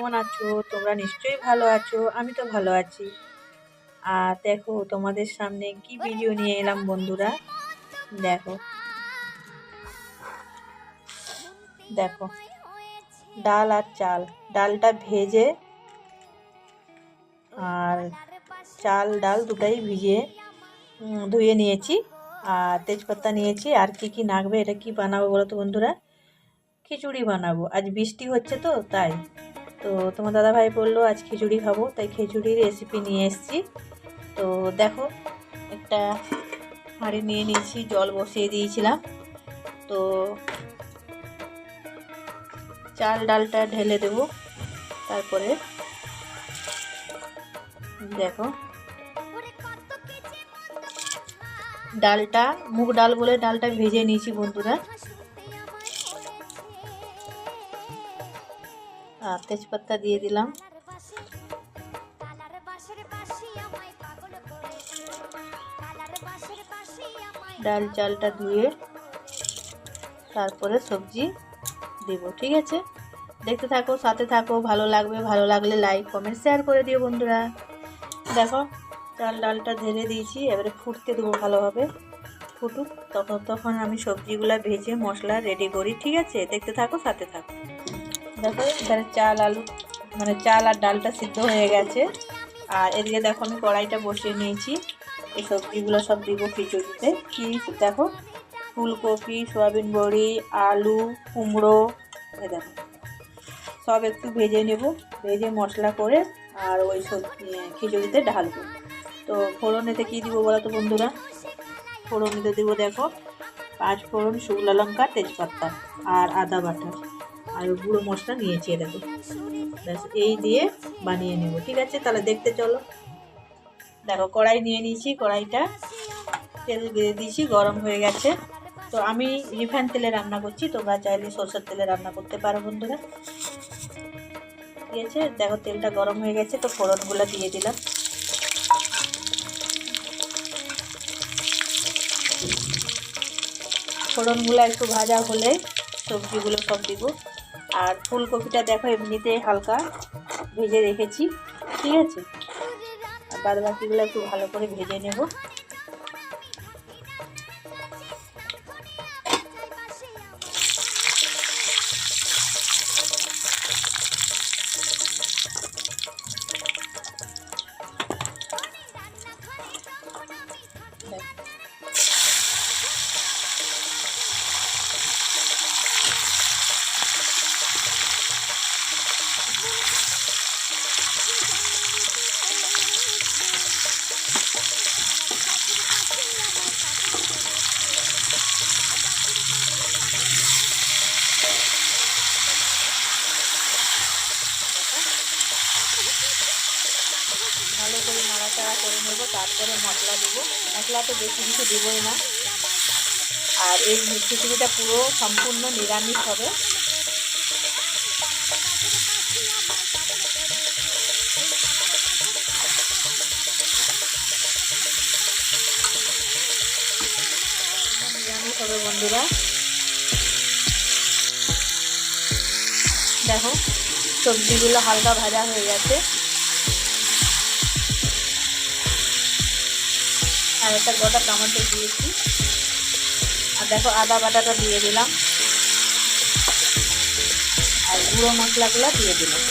কেমন আছো? তোমরা নিশ্চয়ই ভালো আছো, আমি তো ভালো আছি। আর দেখো, তোমাদের সামনে কি ভিডিও নিয়ে এলাম বন্ধুরা? দেখো। দেখো। ডাল আর চাল। ডালটা ভেজে আর চাল, ডাল দুটাই ভিজিয়ে ধুয়ে নিয়েছি। আর তেজপাতা নিয়েছি। আর কি কি নাগবে, এটা কি বানাবো বলো তো বন্ধুরা? খিচুড়ি বানাবো। আজ বৃষ্টি হচ্ছে তো, তাই। তো তোমার দাদাভাই বলল, আজ খিচুড়ি খাব। তাই খিচুড়ির রেসিপি নিয়ে এসেছি। তো দেখো, একটা হাঁড়ি নিয়ে নিয়েছি, জল বসিয়ে দিয়েছিলাম। তো চাল ডালটা ঢেলে দেব। তারপরে দেখো, ডালটা, মুগ ডাল বলে ডালটা ভেজে নিয়েছি বন্ধুরা। আর তেজপাতা দিয়ে দিলাম। ডাল চালটা ধুয়ে তারপরে সবজি দেব, ঠিক আছে? দেখতে থাকো, সাথে থাকো, ভালো লাগবে, ভালো লাগলে লাইক কমেন্ট শেয়ার করে দিও বন্ধুরা। দেখো, চাল ডালটা ঢেলে দিয়েছি, এবারে ফুটতে দেবো ভালোভাবে। ফুটুক, তখন তখন আমি সবজিগুলো ভেজে মশলা রেডি করি, ঠিক আছে? দেখতে থাকো, সাথে থাকো। দেখো এখানে চাল, আলু মানে চাল আর ডালটা সিদ্ধ হয়ে গেছে। আর এদিকে দেখো, আমি কড়াইটা বসিয়ে নিয়েছি। এই সবজিগুলো সব দিব খিচুড়িতে। কি দেখো, ফুলকপি, সয়াবিন বড়ি, আলু, কুমড়ো এ দেখো। সব একটু ভেজে নেব, ভেজে মশলা করে আর ওই সব খিচুড়িতে ঢালবো। তো ফোড়নেতে কী দিব বলো তো বন্ধুরা? ফোড়নেতে দেবো দেখো, পাঁচ ফোড়ন শুকনো লঙ্কা, তেজপাতা আর আদা বাটা। আর গুঁড়ো মশলা নিয়েছি দেখো। ব্যাস, এই দিয়ে বানিয়ে নেব, ঠিক আছে? তাহলে দেখতে চলো। দেখো, কড়াই নিয়ে নিয়েছি, কড়াইটা তেল দিয়ে দিয়েছি, গরম হয়ে গেছে। তো আমি রিফাইন তেলে রান্না করছি, তোমরা চাইলে সরষের তেলে রান্না করতে পারো, বন্ধুরা। ঠিক আছে? দেখো, তেলটা গরম হয়ে গেছে, তো ফোড়নগুলো দিয়ে দিলাম। ফোড়নগুলো একটু ভাজা হলে সবজিগুলো সব দিব। আর ফুলকপিটা দেখো এমনিতে হালকা ভেজে রেখেছি, ঠিক আছে? আর বাদ বাকিগুলো একটু ভালো করে ভেজে নেব। তারপরে মশলা দেবো। মশলা তো বেশি কিছু দেবই না। আর এই খিচুড়িটা পুরো সম্পূর্ণ নিরামিষ হবে। নিরামিষ হবে বন্ধুরা। দেখো, সবজিগুলো হালকা ভাজা হয়ে গেছে। আর একটা গোটা টমেটো দিয়েছি। আর দেখো আদা বাটাটা দিয়ে দিলাম। আর গুঁড়ো মশলাগুলো দিয়ে দিলাম।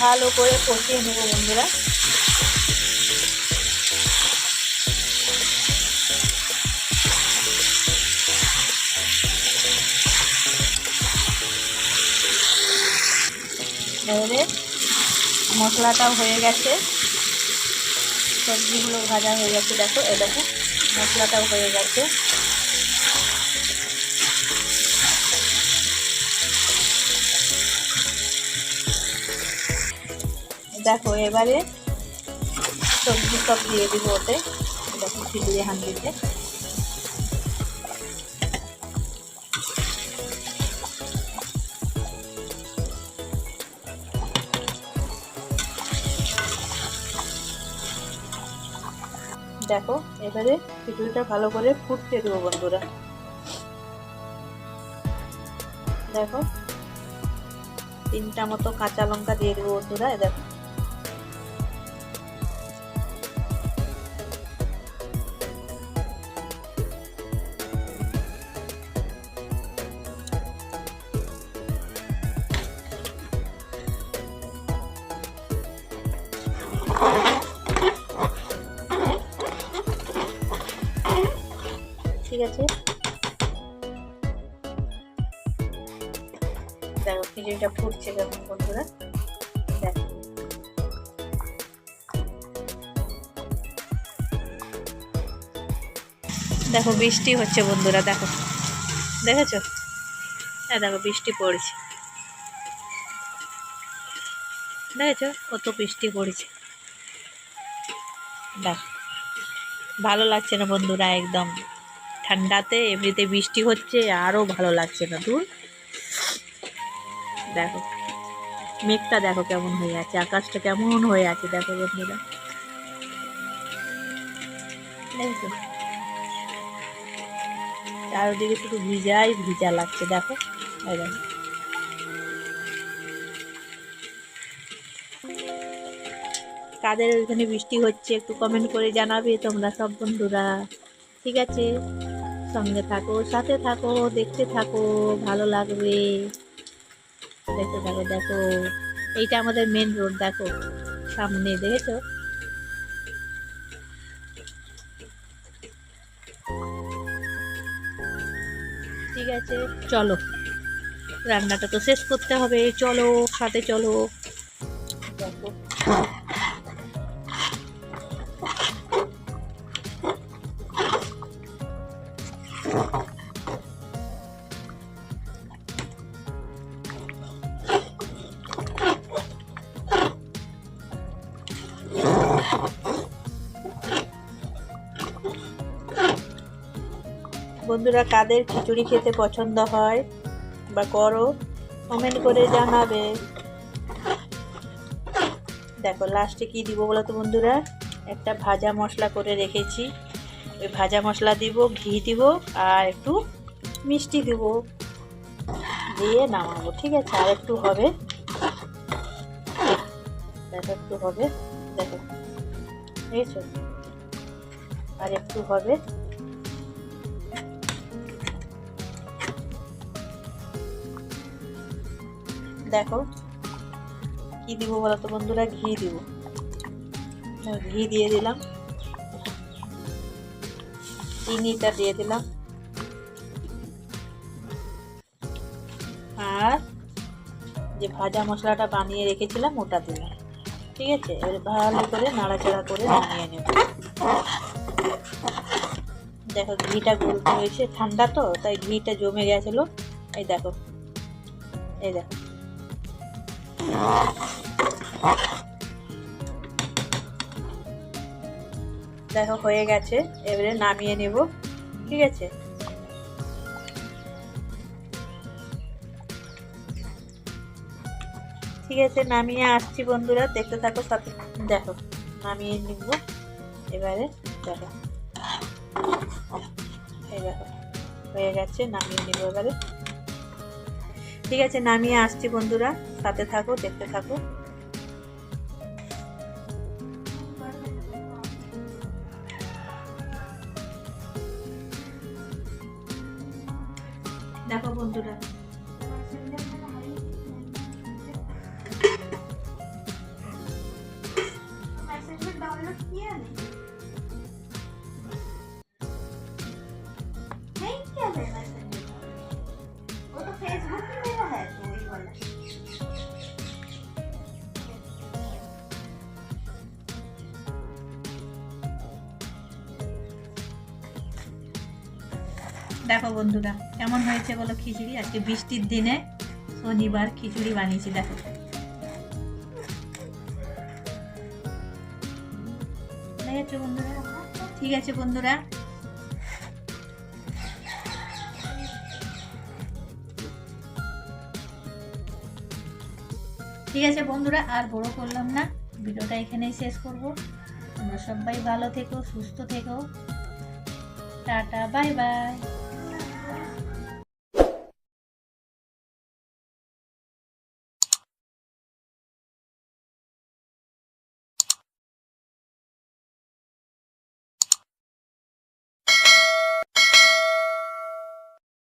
ভালো করে কষিয়ে নেব বন্ধুরা। মশলাটাও হয়ে গেছে। সবজিগুলো ভাজা হয়ে গেছে, দেখো, এ দেখো, মশলাটাও হয়ে গেছে। দেখো, এবারে সবজি সব দিয়ে দিব ওতে, দেখো খিচুড়ি হান্ডিতে দেখো, এবারে খিচুড়িটা ভালো করে ফুটতে দেবো বন্ধুরা। দেখো, তিনটা মতো কাঁচা লঙ্কা দিয়ে দেবো বন্ধুরা দেখো। আছে দেখো, খিচুড়িটা ফুটছে কেমন বন্ধুরা। দেখো, বৃষ্টি হচ্ছে বন্ধুরা, দেখো। দেখেছ? হ্যাঁ দেখো, বৃষ্টি পড়ছে। দেখেছ? কত বৃষ্টি পড়েছে। দেখ। ভালো লাগছে না বন্ধুরা, একদম। ঠান্ডাতে এমনিতে বৃষ্টি হচ্ছে আরও ভালো লাগছে না। দূর। দেখো, মেঘটা দেখো কেমন হয়ে আছে, আকাশটা কেমন হয়ে আছে, দেখো বন্ধুরা। চারদিকে শুধু ভিজাই ভিজা লাগছে, দেখো। দেখো। কাদের ওইখানে বৃষ্টি হচ্ছে একটু কমেন্ট করে জানাবে তোমরা সব বন্ধুরা। ঠিক আছে? সঙ্গে থাকো, সাথে থাকো, দেখতে থাকো, ভালো লাগবে। দেখতে থাকো দেখো। এইটা আমাদের মেন রোড দেখো। সামনে, দেখেছ? ঠিক আছে, চলো। রান্নাটা তো শেষ করতে হবে। চলো, সাথে চলো। দেখো। বন্ধুরা কাদের খিচুড়ি খেতে পছন্দ হয় বা করো কমেন্ট করে জানাবে। দেখো লাস্টে কি দিব বলো তো বন্ধুরা? একটা ভাজা মশলা করে রেখেছি। ওই ভাজা মশলা দিব, ঘি দিব আর একটু মিষ্টি দিব। দিয়ে নামাবো, ঠিক আছে? আর একটু হবে। দেখো, একটু হবে। দেখো বুঝেছ আর একটু হবে। দেখো। কি দিব বলো তো বন্ধুরা? ঘি দিব। ঘি দিয়ে দিলাম। চিনিটা দিয়ে দিলাম। আর যে ভাজা মশলাটা বানিয়ে রেখেছিলাম, ওটা দিলাম। ঠিক আছে? এবার ভালো করে নাড়াচাড়া করে নামিয়ে নেব। দেখো, ঘিটা গুলতে হয়েছে। ঠান্ডা তো, তাই ঘিটা জমে গেছিল এই দেখো। এই দেখো। দেখো, হয়ে গেছে। এবারে নামিয়ে নেব। ঠিক আছে? ঠিক আছে, নামিয়ে আসছি বন্ধুরা। দেখতে থাকো সাথে দেখো, নামিয়ে নিব। এবারে দেখো, হয়ে গেছে, নামিয়ে নেব এবারে। ঠিক আছে, নামিয়ে আসছি বন্ধুরা। সাথে থাকো দেখতে থাকো। দেখো বন্ধুরা। দেখো বন্ধুরা, কেমন হয়েছে বলো খিচুড়ি? আজকে বৃষ্টির দিনে শনিবার খিচুড়ি বানিয়েছি, দেখো। বন্ধুরা? ঠিক আছে বন্ধুরা। ঠিক আছে বন্ধুরা, আর বড় করলাম না। ভিডিওটা এখানেই শেষ করব। তোমরা সবাই ভালো থেকো, সুস্থ থেকো। টাটা, বাই বাই।